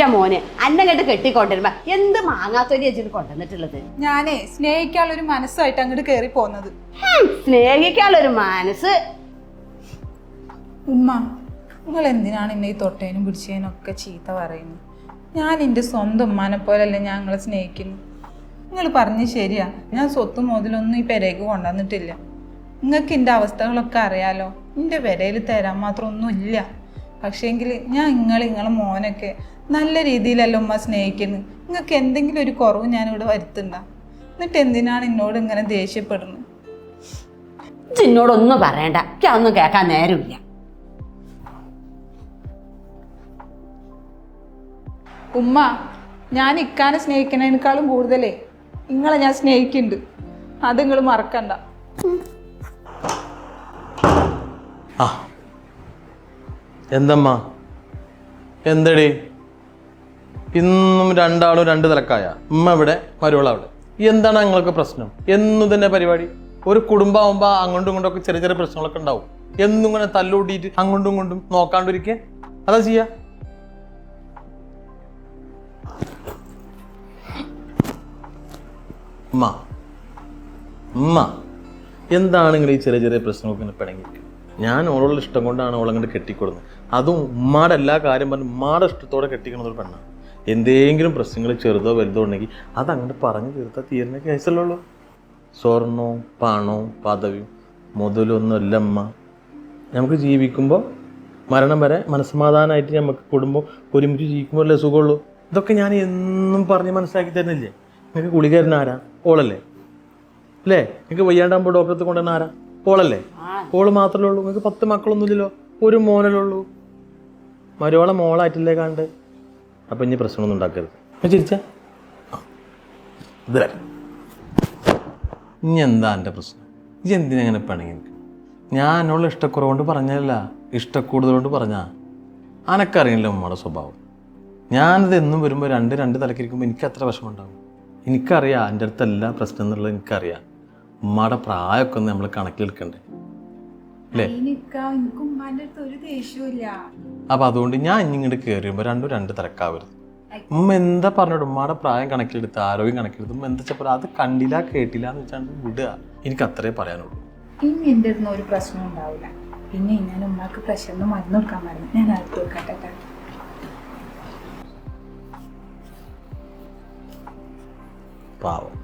എന്റെ മോനെ അന്നെ കണ്ട് കെട്ടിക്കൊണ്ടിരുമ്പോ എന്ത് മാങ്ങാത്തൊരു വെച്ചിട്ട് കൊണ്ടുവന്നിട്ടുള്ളത്? ഞാനേ സ്നേഹിക്കാനുള്ള ഒരു മനസ്സായിട്ട് അങ്ങോട്ട് കയറി പോന്നത്. സ്നേഹിക്കാനുള്ള സ്നേഹിക്കാനുള്ളൊരു മനസ്സ്. ഉമ്മ നിങ്ങൾ എന്തിനാണ് എന്നെ ഈ തൊട്ടേനും പിടിച്ചതിനും ഒക്കെ ചീത്ത പറയുന്നത് ഞാൻ എന്റെ സ്വന്തം ഉമ്മാനെ പോലല്ലേ ഞാൻ നിങ്ങളെ സ്നേഹിക്കുന്നു? നിങ്ങൾ പറഞ്ഞ് ശരിയാ. ഞാൻ സ്വത്ത് മുതലൊന്നും ഈ പെരേക്ക് കൊണ്ടുവന്നിട്ടില്ല. നിങ്ങൾക്ക് എന്റെ അവസ്ഥകളൊക്കെ അറിയാലോ. എന്റെ പെരയിൽ തരാൻ മാത്രം ഒന്നുമില്ല. പക്ഷേങ്കിൽ ഞാൻ നിങ്ങൾ നിങ്ങളെ മോനൊക്കെ നല്ല രീതിയിലല്ല ഉമ്മ സ്നേഹിക്കുന്നത് നിങ്ങൾക്ക് എന്തെങ്കിലും ഒരു കുറവ് ഞാനിവിടെ വരുത്തണ്ട? എന്നിട്ട് എന്തിനാണ് എന്നോട് ഇങ്ങനെ ദേഷ്യപ്പെടുന്നത് എന്നോടൊന്നും പറയണ്ട. എനിക്ക് അതൊന്നും കേൾക്കാൻ നേരമില്ല. ഉമ്മ ഞാൻ ഇക്കാനെ സ്നേഹിക്കുന്നതിനേക്കാളും കൂടുതലേ. നിങ്ങളെ ഞാൻ സ്നേഹിക്കുന്നുണ്ട് അത് നിങ്ങൾ മറക്കണ്ട. ആ എന്തമ്മ? എന്തടി? ഇന്നും രണ്ടാളും രണ്ട് തിരക്കായ. ഉമ്മ ഇവിടെ മരുവള അവിടെ. എന്താണ് നിങ്ങൾക്ക് പ്രശ്നം? എന്നും തന്നെ പരിപാടി? ഒരു കുടുംബമാകുമ്പോൾ അങ്ങോട്ടും ഇങ്ങോട്ടും ചെറിയ ചെറിയ പ്രശ്നങ്ങളൊക്കെ ഉണ്ടാവും. എന്നും ഇങ്ങനെ തല്ലൂട്ടിയിട്ട് അങ്ങോട്ടും ഇങ്ങോട്ടും നോക്കാണ്ടിരിക്കെ. അതാ ചെയ്യാ. ഉമ്മ. ഉമ്മ. എന്താണ് നിങ്ങൾ ഈ ചെറിയ ചെറിയ പ്രശ്നങ്ങൾക്ക് ഇങ്ങനെ പിണങ്ങിയിരിക്കുന്നത് ഞാൻ ഓളോട് ഇഷ്ടം കൊണ്ടാണ് ഓളങ്ങോട്ട് കെട്ടിക്കൊടുന്നത്. അതും ഉമ്മാടെ എല്ലാ കാര്യം പറഞ്ഞ് ഉമ്മാടെ ഇഷ്ടത്തോടെ കെട്ടിക്കണത് ഒരു പെണ്ണാണ് എന്തെങ്കിലും പ്രശ്നങ്ങൾ ചെറുതോ വലുതോ ഉണ്ടെങ്കിൽ അത് അങ്ങോട്ട് പറഞ്ഞു തീർത്താൽ തീരുന്ന കേസല്ലുള്ളൂ. സ്വർണവും പണവും പദവിയും മുതലൊന്നും അല്ല അമ്മ നമുക്ക് ജീവിക്കുമ്പോൾ മരണം വരെ മനസ്സമാധാനമായിട്ട് നമുക്ക് കുടുംബം ഒരുമിച്ച് ജീവിക്കുമ്പോൾ അല്ലേ സുഖമുള്ളൂ. ഇതൊക്കെ ഞാൻ എന്നും പറഞ്ഞ് മനസ്സിലാക്കി തരുന്നില്ലേ? നിങ്ങൾക്ക് ഗുളിക തരുന്ന ആരാ? ഓളല്ലേ? അല്ലേ? നിങ്ങൾക്ക് വയ്യാണ്ടാകുമ്പോൾ ഡോക്ടറെ കൊണ്ടുവന്ന ആരാ? ഓളല്ലേ? ഓൾ മാത്രമേ ഉള്ളൂ. നിങ്ങൾക്ക് പത്ത് മക്കളൊന്നുമില്ലല്ലോ. ഒരു മോനല്ലേ ഉള്ളൂ. മരുവാളെ മോളായിട്ടില്ലേ കണ്ട്. അപ്പം ഇനി പ്രശ്നമൊന്നും ഉണ്ടാക്കരുത്. ചിരിച്ച? ഇനി എന്താ എന്റെ പ്രശ്നം? ഇനി എന്തിനാ പണി പിണങ്ങി ഞാൻ എന്നോട് ഇഷ്ടക്കുറവുകൊണ്ട് പറഞ്ഞല്ല ഇഷ്ടക്കൂടുതൽ കൊണ്ട് പറഞ്ഞാ. അനക്കറിയില്ല ഉമ്മയുടെ സ്വഭാവം. ഞാനത് എന്നും വരുമ്പോൾ രണ്ട് രണ്ട് തലക്കിരിക്കുമ്പോൾ എനിക്ക് അത്ര വിഷമമുണ്ടാകും എനിക്കറിയാം എന്റെ അടുത്തല്ല പ്രശ്നം എന്നുള്ളത് എനിക്കറിയാം. ഉമ്മയുടെ പ്രായമൊക്കെ ഒന്ന് നമ്മൾ കണക്കിലെടുക്കണ്ടേ? അല്ലേ അപ്പം അതുകൊണ്ട് ഞാൻ ഇങ്ങോട്ട് കയറിയുമ്പോ രണ്ടും രണ്ട് തിരക്കാവരുത്. ഉമ്മ എന്താ പറഞ്ഞോട്? ഉമ്മയുടെ പ്രായം കണക്കിലെടുത്ത് ആരോഗ്യം കണക്കിലെടുത്ത് ഉമ്മ എന്താ വെച്ചാൽ അത് കണ്ടില്ല കേട്ടില്ല എന്ന് വെച്ചാൽ വിടുക. എനിക്ക് അത്രേ പറയാനുള്ളൂ. ഇനി എന്റെ ഒരു പ്രശ്നം ഉണ്ടാവില്ല. പിന്നെ ഞാൻ ഉമ്മാക്ക് പ്രശ്നം മരുന്ന് കൊടുക്കാൻ പറഞ്ഞു. ഞാൻ അടുത്ത് വെക്കട്ടെ പാവം.